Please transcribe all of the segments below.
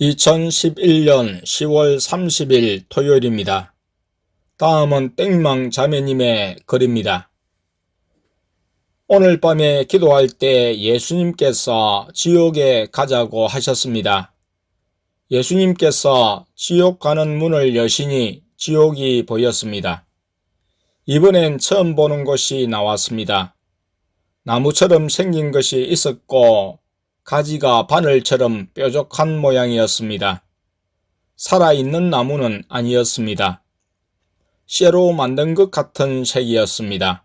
2011년 10월 30일 토요일입니다. 다음은 땡망 자매님의 글입니다. 오늘 밤에 기도할 때 예수님께서 지옥에 가자고 하셨습니다. 예수님께서 지옥 가는 문을 여시니 지옥이 보였습니다. 이번엔 처음 보는 곳이 나왔습니다. 나무처럼 생긴 것이 있었고 가지가 바늘처럼 뾰족한 모양이었습니다. 살아있는 나무는 아니었습니다. 쇠로 만든 것 같은 색이었습니다.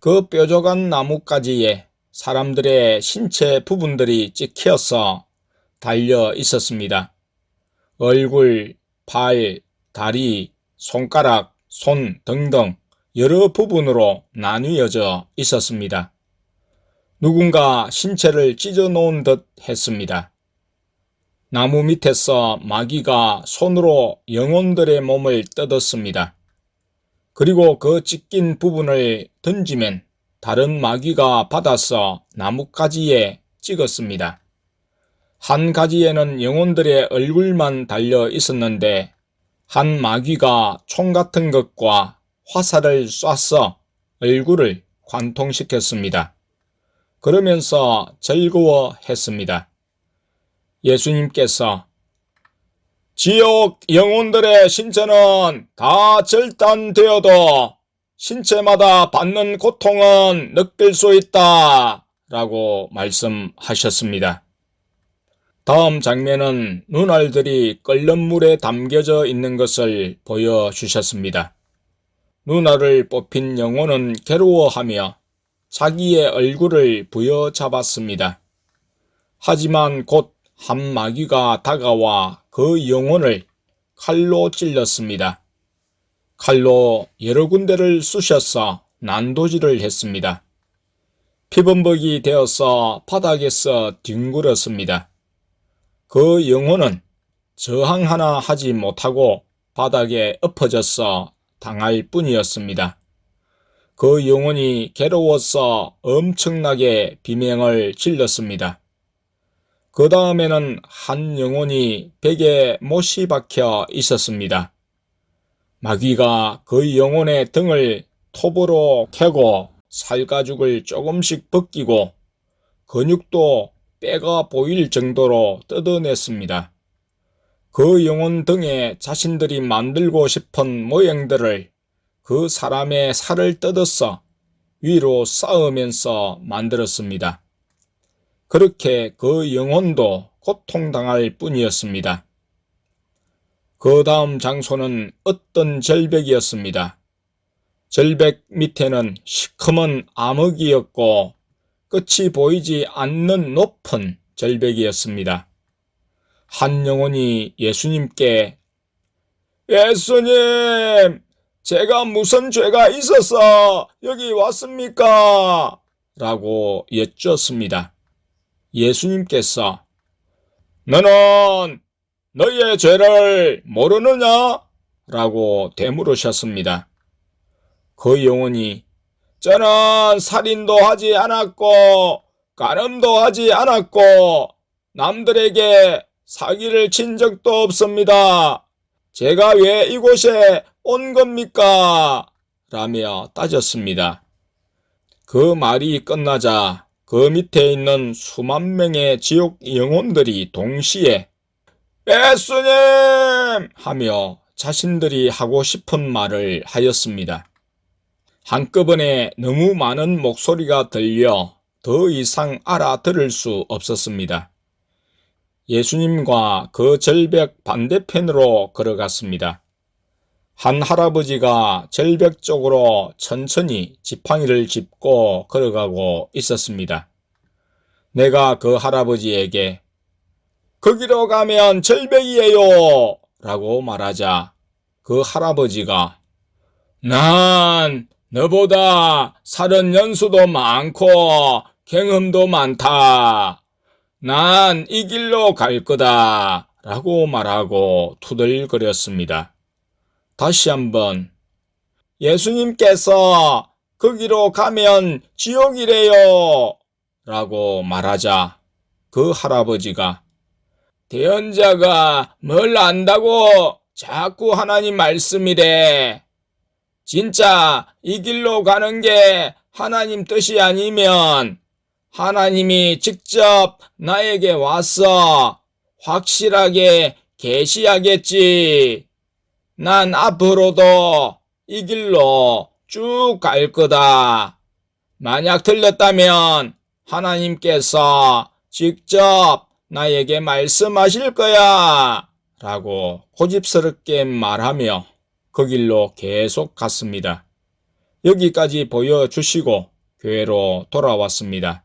그 뾰족한 나뭇가지에 사람들의 신체 부분들이 찍혀서 달려 있었습니다. 얼굴, 발, 다리, 손가락, 손 등등 여러 부분으로 나뉘어져 있었습니다. 누군가 신체를 찢어 놓은 듯 했습니다. 나무 밑에서 마귀가 손으로 영혼들의 몸을 뜯었습니다. 그리고 그 찢긴 부분을 던지면 다른 마귀가 받아서 나뭇가지에 찍었습니다. 한 가지에는 영혼들의 얼굴만 달려 있었는데 한 마귀가 총 같은 것과 화살을 쏴서 얼굴을 관통시켰습니다. 그러면서 즐거워했습니다. 예수님께서 지옥 영혼들의 신체는 다 절단되어도 신체마다 받는 고통은 느낄 수 있다. 라고 말씀하셨습니다. 다음 장면은 눈알들이 끓는 물에 담겨져 있는 것을 보여주셨습니다. 눈알을 뽑힌 영혼은 괴로워하며 자기의 얼굴을 부여잡았습니다. 하지만 곧 한 마귀가 다가와 그 영혼을 칼로 찔렀습니다. 칼로 여러 군데를 쑤셔서 난도질을 했습니다. 피범벅이 되어서 바닥에서 뒹굴었습니다. 그 영혼은 저항 하나 하지 못하고 바닥에 엎어져서 당할 뿐이었습니다. 그 영혼이 괴로워서 엄청나게 비명을 질렀습니다. 그 다음에는 한 영혼이 벽에 못이 박혀 있었습니다. 마귀가 그 영혼의 등을 톱으로 캐고 살가죽을 조금씩 벗기고 근육도 때가 보일 정도로 뜯어냈습니다. 그 영혼 등에 자신들이 만들고 싶은 모양들을 그 사람의 살을 뜯어서 위로 쌓으면서 만들었습니다. 그렇게 그 영혼도 고통당할 뿐이었습니다. 그 다음 장소는 어떤 절벽이었습니다. 절벽 밑에는 시커먼 암흑이었고 끝이 보이지 않는 높은 절벽이었습니다. 한 영혼이 예수님께 예수님, 제가 무슨 죄가 있어서 여기 왔습니까? 라고 여쭈었습니다. 예수님께서 너는 너의 죄를 모르느냐? 라고 되물으셨습니다. 그 영혼이 저는 살인도 하지 않았고 가늠도 하지 않았고 남들에게 사기를 친 적도 없습니다. 제가 왜 이곳에 온 겁니까? 라며 따졌습니다. 그 말이 끝나자 그 밑에 있는 수만 명의 지옥 영혼들이 동시에 예수님! 하며 자신들이 하고 싶은 말을 하였습니다. 한꺼번에 너무 많은 목소리가 들려 더 이상 알아들을 수 없었습니다. 예수님과 그 절벽 반대편으로 걸어갔습니다. 한 할아버지가 절벽 쪽으로 천천히 지팡이를 짚고 걸어가고 있었습니다. 내가 그 할아버지에게 거기로 가면 절벽이에요 라고 말하자 그 할아버지가 난 너보다 살은 연수도 많고 경험도 많다. 난 이 길로 갈 거다. 라고 말하고 투덜거렸습니다. 다시 한번 예수님께서 거기로 가면 지옥이래요. 라고 말하자 그 할아버지가 대언자가 뭘 안다고 자꾸 하나님 말씀이래. 진짜 이 길로 가는 게 하나님 뜻이 아니면 하나님이 직접 나에게 와서 확실하게 계시하겠지. 난 앞으로도 이 길로 쭉 갈 거다. 만약 틀렸다면 하나님께서 직접 나에게 말씀하실 거야. 라고 고집스럽게 말하며 그 길로 계속 갔습니다. 여기까지 보여주시고 교회로 돌아왔습니다.